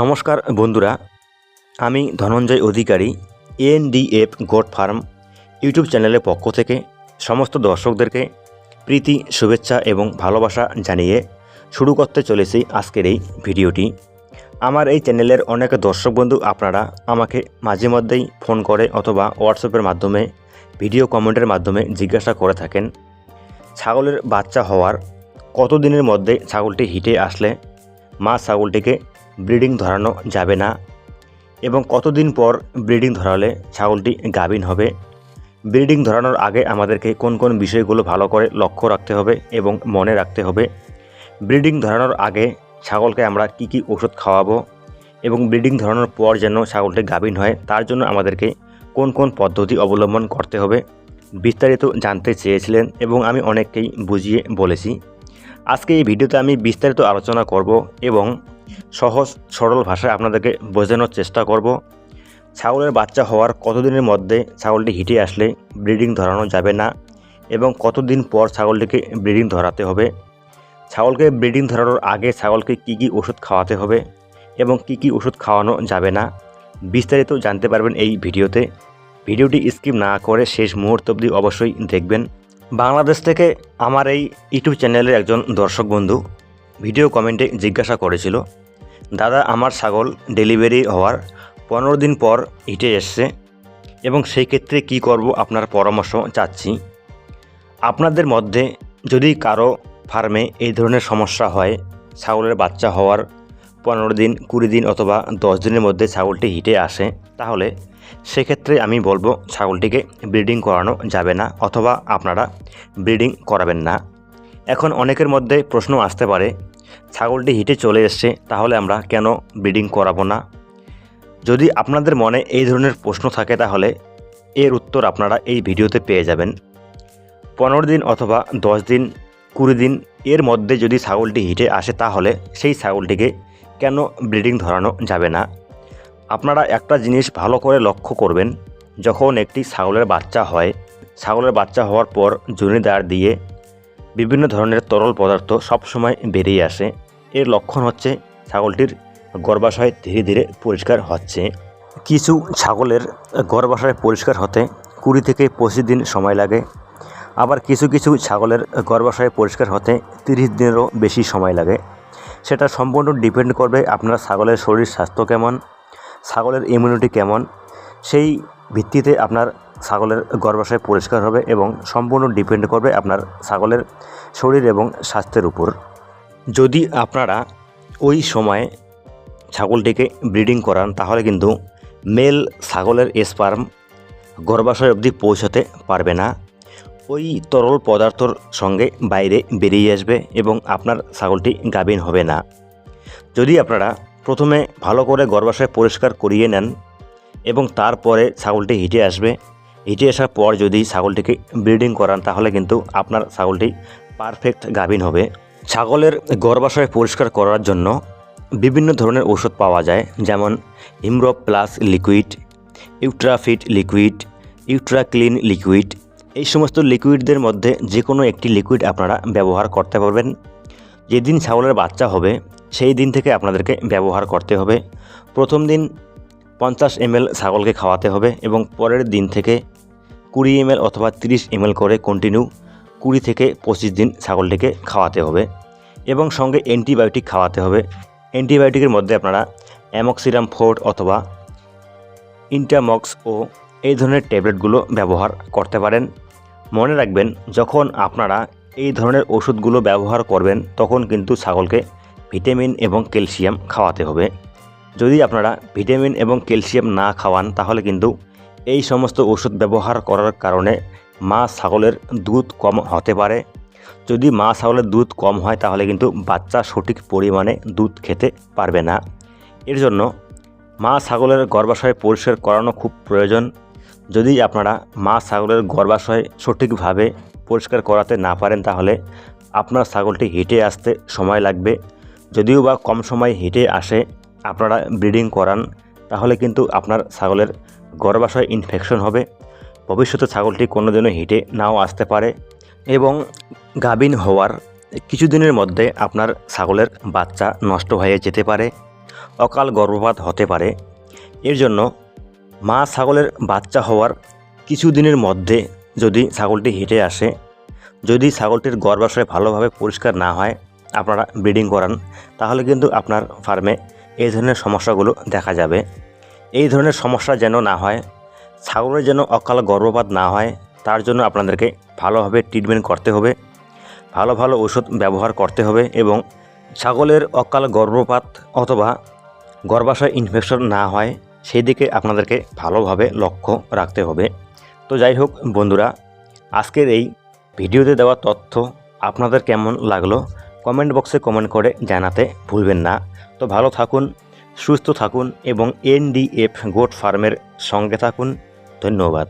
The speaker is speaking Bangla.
নমস্কার বন্ধুরা, আমি Dhananjay Adhikari NDF goat farm YouTube চ্যানেলের পক্ষ থেকে সমস্ত দর্শকদেরকে প্রীতি, শুভেচ্ছা এবং ভালোবাসা জানিয়ে শুরু করতে চলেছি আজকের এই ভিডিওটি। আমার এই চ্যানেলের অনেক দর্শক বন্ধু আপনারা আমাকে মাঝে মধ্যেই ফোন করে অথবা হোয়াটসঅ্যাপের মাধ্যমে, ভিডিও কমেন্টের মাধ্যমে জিজ্ঞাসা করে থাকেন, ছাগলের বাচ্চা হওয়ার কতদিনের মধ্যে ছাগলটি হিটে আসলে, মা ছাগলটিকে ব্রিডিং ধরানো যাবে না। এবং কতদিন পর ব্রিডিং ধরালে ছাগলটি গাভিন হবে? ব্রিডিং ধরানোর আগে আমাদেরকে কোন কোন বিষয়গুলো ভালো করে লক্ষ্য রাখতে হবে এবং মনে রাখতে হবে? ব্রিডিং ধরানোর আগে ছাগলকে আমরা কি কি ওষুধ খাওয়াবো? এবং ব্রিডিং ধরানোর পর যেন ছাগলটি গাভিন হয়, তার জন্য আমাদেরকে কোন কোন পদ্ধতি অবলম্বন করতে হবে? বিস্তারিত জানতে চেয়েছিলেন এবং আমি অনেককেই বুঝিয়ে বলেছি। আজকে এই ভিডিওতে আমি বিস্তারিত আলোচনা করব এবং সহজ, সরল ভাষায় আপনাদেরকে বোঝানোর চেষ্টা করব। ছাগলের বাচ্চা হওয়ার কতদিনের মধ্যে ছাগলটি হিটে আসলে ব্রিডিং ধরানো যাবে না এবং কতদিন পর ছাগলটিকে ব্রিডিং ধরাতে হবে? ছাগলকে ব্রিডিং ধরানোর আগে ছাগলকে কী কী ওষুধ খাওয়াতে হবে এবং কী কী ওষুধ খাওয়ানো যাবে না? বিস্তারিত জানতে পারবেন এই ভিডিওতে। ভিডিওটি স্কিপ না করে শেষ মুহূর্ত অবধি অবশ্যই দেখবেন। বাংলাদেশ থেকে আমার এই ইউটিউব চ্যানেলের একজন দর্শক বন্ধু ভিডিও কমেন্টে জিজ্ঞাসা করেছিল, দাদা, আমার ছাগল ডেলিভারি হওয়ার পনেরো দিন পর হিটে এসছে এবং সেই ক্ষেত্রে কি করব আপনার পরামর্শ চাচ্ছি। আপনাদের মধ্যে যদি কারও ফার্মে এই ধরনের সমস্যা হয়, ছাগলের বাচ্চা হওয়ার পনেরো দিন, কুড়ি দিন অথবা দশ দিনের মধ্যে ছাগলটি হিটে আসে, তাহলে সেক্ষেত্রে আমি বলব ছাগলটিকে ব্রিডিং করানো যাবে না অথবা আপনারা ব্রিডিং করাবেন না। এখন অনেকের মধ্যে প্রশ্ন আসতে পারে, ছাগলটি হিটে চলে এসছে, তাহলে আমরা কেন ব্রিডিং করাবো না? যদি আপনাদের মনে এই ধরনের প্রশ্ন থাকে তাহলে এর উত্তর আপনারা এই ভিডিওতে পেয়ে যাবেন। পনেরো দিন অথবা দশ দিন, কুড়ি দিন এর মধ্যে যদি ছাগলটি হিটে আসে তাহলে সেই ছাগলটিকে কেন ব্রিডিং ধরানো যাবে না? আপনারা একটা জিনিস ভালো করে লক্ষ্য করবেন, যখন একটি ছাগলের বাচ্চা হয়, ছাগলের বাচ্চা হওয়ার পর জনিদার দিয়ে বিভিন্ন ধরনের তরল পদার্থ সবসময় বেরিয়ে আসে। এর লক্ষণ হচ্ছে ছাগলটির গর্ভাশয় ধীরে ধীরে পরিষ্কার হচ্ছে। কিছু ছাগলের গর্ভাশয় পরিষ্কার হতে কুড়ি থেকে পঁচিশ দিন সময় লাগে। আবার কিছু কিছু ছাগলের গর্ভাশয় পরিষ্কার হতে তিরিশ দিনেরও বেশি সময় লাগে। সেটা সম্পূর্ণ ডিপেন্ড করবে আপনার ছাগলের শরীর স্বাস্থ্য কেমন, ছাগলের ইমিউনিটি কেমন। সেই ভিত্তিতে আপনার ছাগলের গর্ভাশয় পরিষ্কার হবে এবং সম্পূর্ণ ডিপেন্ড করবে আপনার ছাগলের শরীর এবং স্বাস্থ্যের উপর। যদি আপনারা ওই সময়ে ছাগলটিকে ব্রিডিং করান, তাহলে কিন্তু মেল ছাগলের স্পার্ম গর্ভাশয় অবধি পৌঁছাতে পারবে না। ওই তরল পদার্থর সঙ্গে বাইরে বেরিয়ে আসবে এবং আপনার ছাগলটি গাভিন হবে না। যদি আপনারা প্রথমে ভালো করে গর্ভাশয় পরিষ্কার করিয়ে নেন এবং তারপরে ছাগলটি হিটে আসবে হিটে আসার পর যদি ছাগলটিকে ব্রিডিং করান, তাহলে কিন্তু আপনার ছাগলটি পারফেক্ট গাভিন হবে। ছাগলের গর্ভাশয় পরিষ্কার করার জন্য বিভিন্ন ধরনের ওষুধ পাওয়া যায়, যেমন Himro plus liquid, Utrafit liquid Utra clean liquid. এই সমস্ত লিকুইডদের মধ্যে যে কোনো একটি লিকুইড আপনারা ব্যবহার করতে পারবেন। যেদিন ছাগলের বাচ্চা হবে, সেই দিন থেকে আপনাদেরকে ব্যবহার করতে হবে। প্রথম দিন পঞ্চাশ এমএল ছাগলকে খাওয়াতে হবে এবং পরের দিন থেকে কুড়ি এমএল অথবা তিরিশ এমএল করে কন্টিনিউ কুড়ি থেকে পঁচিশ দিন ছাগলটিকে খাওয়াতে হবে এবং সঙ্গে অ্যান্টিবায়োটিক খাওয়াতে হবে। অ্যান্টিবায়োটিকের মধ্যে আপনারা অ্যামক্সিরাম ফোর্ট অথবা ইন্টামক্স ও এই ধরনের ট্যাবলেটগুলো ব্যবহার করতে পারেন। মনে রাখবেন, যখন আপনারা এই ধরনের ওষুধগুলো ব্যবহার করবেন, তখন কিন্তু ছাগলকে ভিটামিন এবং ক্যালসিয়াম খাওয়াতে হবে। যদি আপনারা ভিটামিন এবং ক্যালসিয়াম না খাওয়ান, তাহলে কিন্তু এই সমস্ত ওষুধ ব্যবহার করার কারণে মা ছাগলের দুধ কম হতে পারে। যদি মা ছাগলের দুধ কম হয়, তাহলে কিন্তু বাচ্চা সঠিক পরিমাণে দুধ খেতে পারবে না। এর জন্য মা ছাগলের গর্ভাশয় পরিষ্কার করানো খুব প্রয়োজন। যদি আপনারা মা ছাগলের গর্ভাশয় সঠিকভাবে পরিষ্কার করাতে না পারেন, তাহলে আপনার ছাগলটি হেঁটে আসতে সময় লাগবে। যদিও বা কম সময় হেঁটে আসে, আপনারা ব্রিডিং করান, তাহলে কিন্তু আপনার ছাগলের গর্ভাশয় ইনফেকশন হবে। ভবিষ্যতে ছাগলটি কোনো দিনও হিটে নাও আসতে পারে এবং গাভিন হওয়ার কিছুদিনের মধ্যে আপনার ছাগলের বাচ্চা নষ্ট হয়ে যেতে পারে, অকাল গর্ভপাত হতে পারে। এর জন্য মা ছাগলের বাচ্চা হওয়ার কিছুদিনের মধ্যে যদি ছাগলটি হেঁটে আসে, যদি ছাগলটির গর্ভাশয় ভালোভাবে পরিষ্কার না হয়, আপনারা ব্রিডিং করান, তাহলে কিন্তু আপনার ফার্মে এই ধরনের সমস্যাগুলো দেখা যাবে। এই ধরনের সমস্যা যেন না হয়, ছাগলের যেন অকাল গর্ভপাত না হয়, তার জন্য আপনাদেরকে ভালোভাবে ট্রিটমেন্ট করতে হবে, ভালো ভালো ওষুধ ব্যবহার করতে হবে এবং ছাগলের অকাল গর্ভপাত অথবা গর্ভাশয় ইনফেকশন না হয় সেই দিকে আপনাদেরকে ভালোভাবে লক্ষ্য রাখতে হবে। তো যাই হোক বন্ধুরা, আজকের এই ভিডিওতে দেওয়া তথ্য আপনাদের কেমন লাগল, কমেন্ট বক্সে কমেন্ট করে জানাতে ভুলবেন না। তো ভালো থাকুন সুস্থ থাকুন এবং এনডিএফ গোট ফার্মের সঙ্গে থাকুন। ধন্যবাদ।